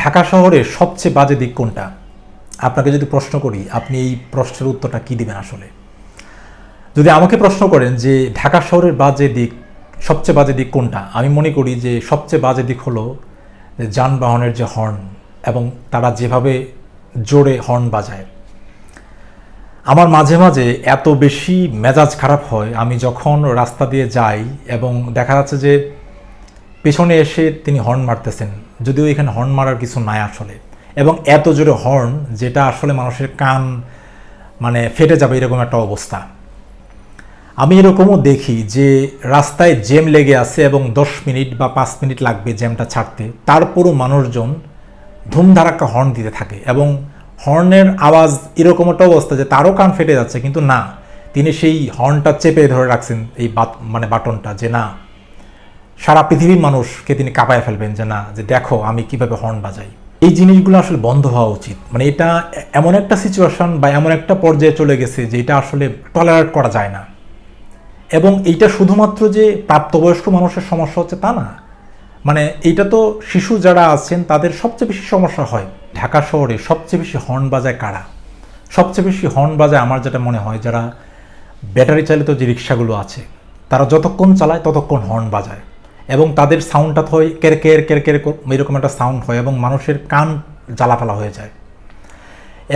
ঢাকা শহরের সবচেয়ে বাজে দিক কোনটা? আপনাকে যদি প্রশ্ন করি, আপনি এই প্রশ্নের উত্তরটা কী দিবেন আসলে? যদি আমাকে প্রশ্ন করেন যে ঢাকা শহরের বাজে দিক, সবচেয়ে বাজে দিক কোনটা? আমি মনে করি যে সবচেয়ে বাজে দিক হলো যানবাহনের যে হর্ন এবং তারা যেভাবে জোরে হর্ন বাজায়। আমার মাঝে মাঝে এত বেশি মেজাজ খারাপ হয়, আমি যখন রাস্তা দিয়ে যাই এবং দেখা যাচ্ছে যে পেছনে এসে তিনি হর্ন মারতেছেন। যদিও এখানে হর্ন মারার কিছু নাই আসলে। এবং এত জোরে হর্ন যেটা আসলে মানুষের কান মানে ফেটে যাবে এরকম একটা অবস্থা। আমি এরকমও দেখি যে রাস্তায় জ্যাম লেগে আছে এবং দশ মিনিট বা পাঁচ মিনিট লাগবে জ্যামটা ছাড়তে। তারপরও মানুষজন ধুমধারাক্কা হর্ন দিতে থাকে এবং হর্নের আওয়াজ এরকম একটা অবস্থা যে তারও কান ফেটে যাচ্ছে, কিন্তু না। তিনি সেই হর্নটা চেপে ধরে রাখছেন এই মানে বাটনটা যে না সারা পৃথিবীর মানুষকে তিনি কাঁপায় ফেলবেন যে না, যে দেখো, আমি কীভাবে হর্ন বাজাই। এই জিনিসগুলো আসলে বন্ধ হওয়া উচিত। মানে এটা এমন একটা সিচুয়েশন বা এমন একটা পর্যায়ে চলে গেছে যে এটা আসলে টলারেট করা যায় না। এবং এইটা শুধুমাত্র যে প্রাপ্তবয়স্ক মানুষের সমস্যা হচ্ছে তা না। মানে এইটা তো শিশু যারা আছেন, তাদের সবচেয়ে বেশি সমস্যা হয় ঢাকা শহরে সবচেয়ে বেশি হর্ন বাজায় কারা? সবচেয়ে বেশি হর্ন বাজায় আমার যেটা মনে হয়, যারা ব্যাটারি চালিত যে রিক্সাগুলো আছে, তারা যতক্ষণ চালায় ততক্ষণ হর্ন বাজায়। এবং তাদের সাউন্ডটা হয় কের কের কের কের এরকম একটা সাউন্ড হয় এবং মানুষের কান জ্বালাপালা হয়ে যায়।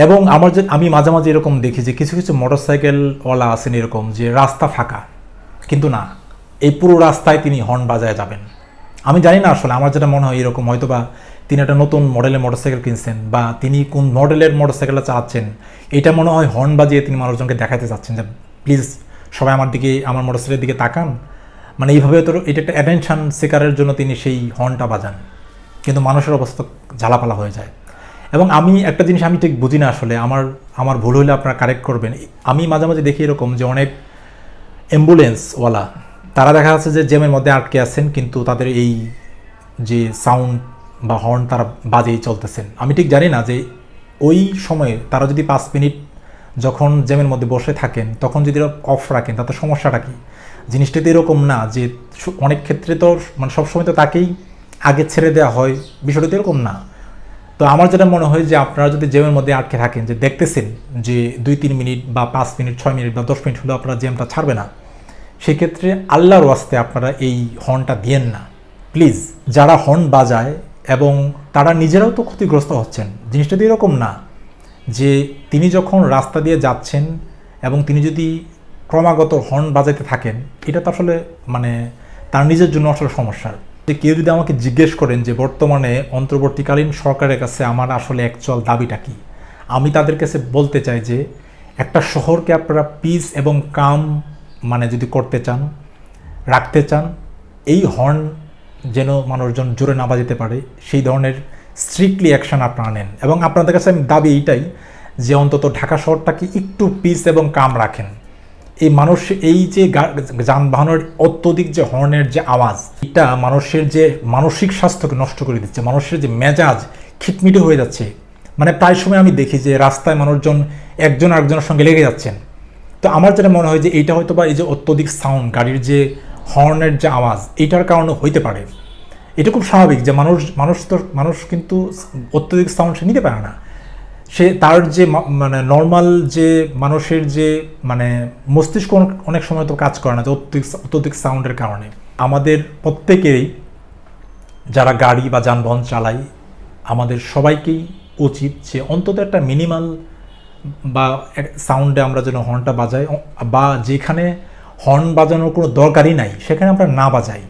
এবং আমার যে, আমি মাঝে মাঝে এরকম দেখি যে কিছু কিছু মোটরসাইকেলওয়ালা আছেন এরকম যে রাস্তা ফাঁকা, কিন্তু না, এই পুরো রাস্তায় তিনি হর্ন বাজায় যাবেন। আমি জানি না আসলে, আমার যেটা মনে হয় এরকম হয়তো বা তিনি একটা নতুন মডেলের মোটরসাইকেল কিনছেন বা তিনি কোন মডেলের মোটর মোটরসাইকেলটা চালাচ্ছেন, এটা মনে হয় হর্ন বাজিয়ে তিনি মানুষজনকে দেখাতে চাচ্ছেন যে প্লিজ সবাই আমার দিকে, আমার মোটরসাইকেলের দিকে তাকান। মানে এইভাবে তো এটা একটা অ্যাটেনশন সেকারের জন্য তিনি সেই হর্নটা বাজান। কিন্তু মানুষের অবস্থা জ্বালাপালা হয়ে যায়। এবং আমি একটা জিনিস আমি ঠিক বুঝি না আসলে, আমার আমার ভুল হলে আপনারা কারেক্ট করবেন। আমি মাঝে মাঝে দেখি এরকম যে অনেক অ্যাম্বুলেন্সওয়ালা তারা দেখা যাচ্ছে যে জ্যামের মধ্যে আটকে আছেন, কিন্তু তাদের এই যে সাউন্ড বা হর্ন তারা বাজেই চলতেছেন। আমি ঠিক জানি না যে ওই সময়ে তারা যদি পাঁচ মিনিট যখন জ্যামের মধ্যে বসে থাকেন, তখন যদি অফ রাখেন, তাতে সমস্যাটা কী? জিনিসটা তো এরকম না যে অনেক ক্ষেত্রে তো মানে সবসময় তো তাকেই আগে ছেড়ে দেওয়া হয়। বিষয়টা তো এরকম না। তো আমার যেটা মনে হয় যে আপনারা যদি জ্যামের মধ্যে আটকে থাকেন, যে দেখতেছেন যে দুই, তিন মিনিট বা পাঁচ মিনিট, ছয় মিনিট বা দশ মিনিট হলেও আপনারা জ্যামটা ছাড়বে না, সেক্ষেত্রে আল্লাহর ওয়াস্তে আপনারা এই হর্নটা দিয়েন না। প্লিজ, যারা হর্ন বাজায় এবং তারা নিজেরাও তো ক্ষতিগ্রস্ত হচ্ছেন, জিনিসটা তো এরকম না যে তিনি যখন রাস্তা দিয়ে যাচ্ছেন এবং তিনি যদি ক্রমাগত হর্ন বাজাইতে থাকেন, এটা তো আসলে মানে তার নিজের জন্য আসলে সমস্যা। যে কেউ যদি আমাকে জিজ্ঞেস করেন যে বর্তমানে অন্তর্বর্তীকালীন সরকারের কাছে আমার আসলে অ্যাকচুয়াল দাবিটা কি? আমি তাদের কাছে বলতে চাই যে একটা শহরকে আপনারা পিস এবং কাম মানে যদি করতে চান, রাখতে চান, এই হর্ন যেন মানুষজন জোরে না বাজাতে পারে, সেই ধরনের স্ট্রিক্টলি অ্যাকশন আপনারা নেন। এবং আপনাদের কাছে আমি দাবি এইটাই যে অন্তত ঢাকা শহরটাকে একটু পিস এবং কাম রাখেন। এই মানুষ এই যে যানবাহনের অত্যধিক যে হর্নের যে আওয়াজ, এটা মানুষের যে মানসিক স্বাস্থ্যকে নষ্ট করে দিচ্ছে, মানুষের যে মেজাজ খিটমিটে হয়ে যাচ্ছে। মানে প্রায় সময় আমি দেখি যে রাস্তায় মানুষজন একজন আরেকজনের সঙ্গে লেগে যাচ্ছেন। তো আমার যেটা মনে হয় যে এইটা হয়তো বা এই যে অত্যধিক সাউন্ড গাড়ির যে হর্নের যে আওয়াজ, এইটার কারণে হইতে পারে। এটা খুব স্বাভাবিক যে মানুষ মানুষ তো মানুষ কিন্তু অত্যধিক সাউন্ড সে নিতে পারে না। সে তার যে মানে নর্মাল যে মানুষের যে মানে মস্তিষ্ক অনেক- অনেক সময় তো কাজ করে না, যে অত্যধিক অত্যধিক সাউন্ডের কারণে। আমাদের প্রত্যেকেরই যারা গাড়ি বা যানবাহন চালাই আমাদের সবাইকেই উচিত যে অন্তত একটা মিনিমাল বা সাউন্ডে আমরা যেন হর্নটা বাজাই বা যেখানে হর্ন বাজানোর কোনো দরকারই নাই, সেখানে আমরা না বাজাই।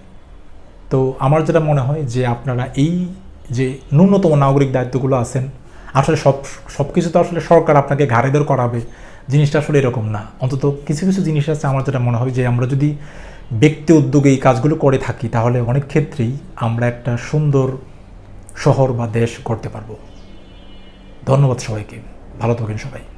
তো আমার যেটা মনে হয় যে আপনারা এই যে ন্যূনতম নাগরিক দায়িত্বগুলো আছেন আসলে সব সব কিছু তো আসলে সরকার আপনাকে ঘাড়ে ধরে করাবে। জিনিসটা আসলে এরকম না। অন্তত কিছু কিছু জিনিস আছে আমার যেটা মনে হয় যে আমরা যদি ব্যক্তি উদ্যোগে এই কাজগুলো করে থাকি, তাহলে অনেক ক্ষেত্রেই আমরা একটা সুন্দর শহর বা দেশ করতে পারব। ধন্যবাদ সবাইকে। ভালো থাকেন সবাই।